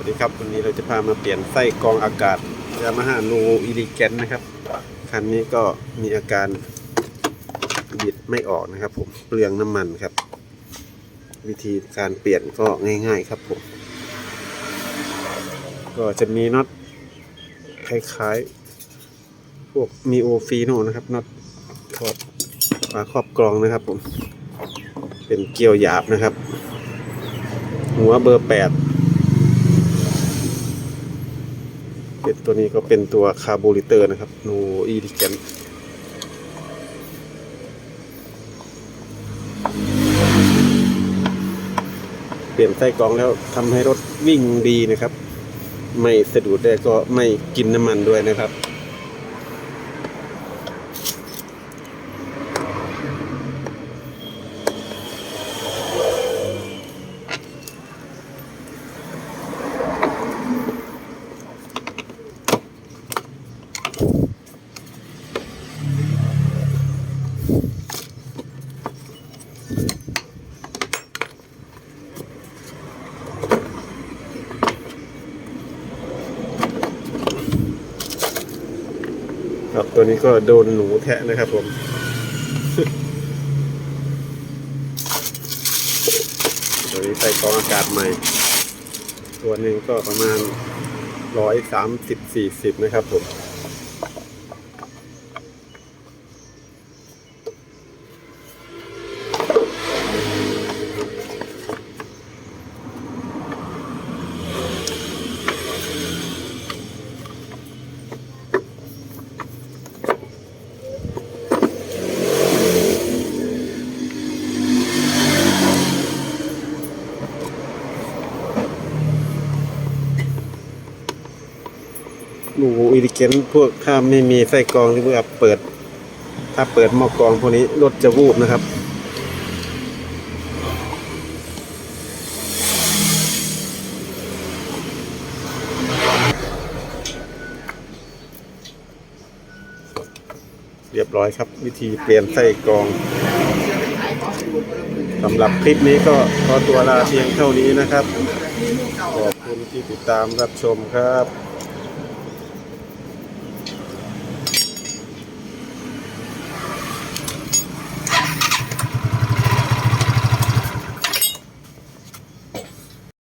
วัสดีครับวันนี้เราจะพามาเปลี่ยนไส้กรองอากาศยามาฮ่าโนอิลิแกนนะครับ คันนี้ก็มีอาการบิดไม่ออกนะครับ ผมเปลืองน้ำมันครับ วิธีการเปลี่ยนก็ง่ายๆครับผม ก็จะมีน็อตคล้ายๆ พวกมีโอฟีโนนะครับน็อตถอดฝาครอบกรองนะครับ ผม เป็นเกลียวหยาบนะครับ หัวเบอร์แปด เป็ดตัวนี้ก็เป็นตัวคาร์บูริเตอร์นะครับโนอีดิแกนเปลี่ยนไส้กรองแล้วทำให้รถวิ่งดีนะครับ ไม่สะดุดได้ก็ไม่กินน้ำมันด้วยนะครับ ครับตัวนี้ก็โดนหนูแทะนะครับผมตัวนี้ใส่กองอากาศใหม่ ตัวหนึ่งก็ประมาณร้อยสามสิบสี่สิบนะครับผม หนูอิริเกนพวกถ้าไม่มีไส้กรองหรือว่าเปิด ถ้าเปิดหม้อกรองพวกนี้รถจะวูบนะครับเรียบร้อยครับ วิธีเปลี่ยนไส้กรองสำหรับคลิปนี้ก็ขอตัวลาเพียงเท่านี้นะครับ ขอบคุณที่ติดตามรับชมครับ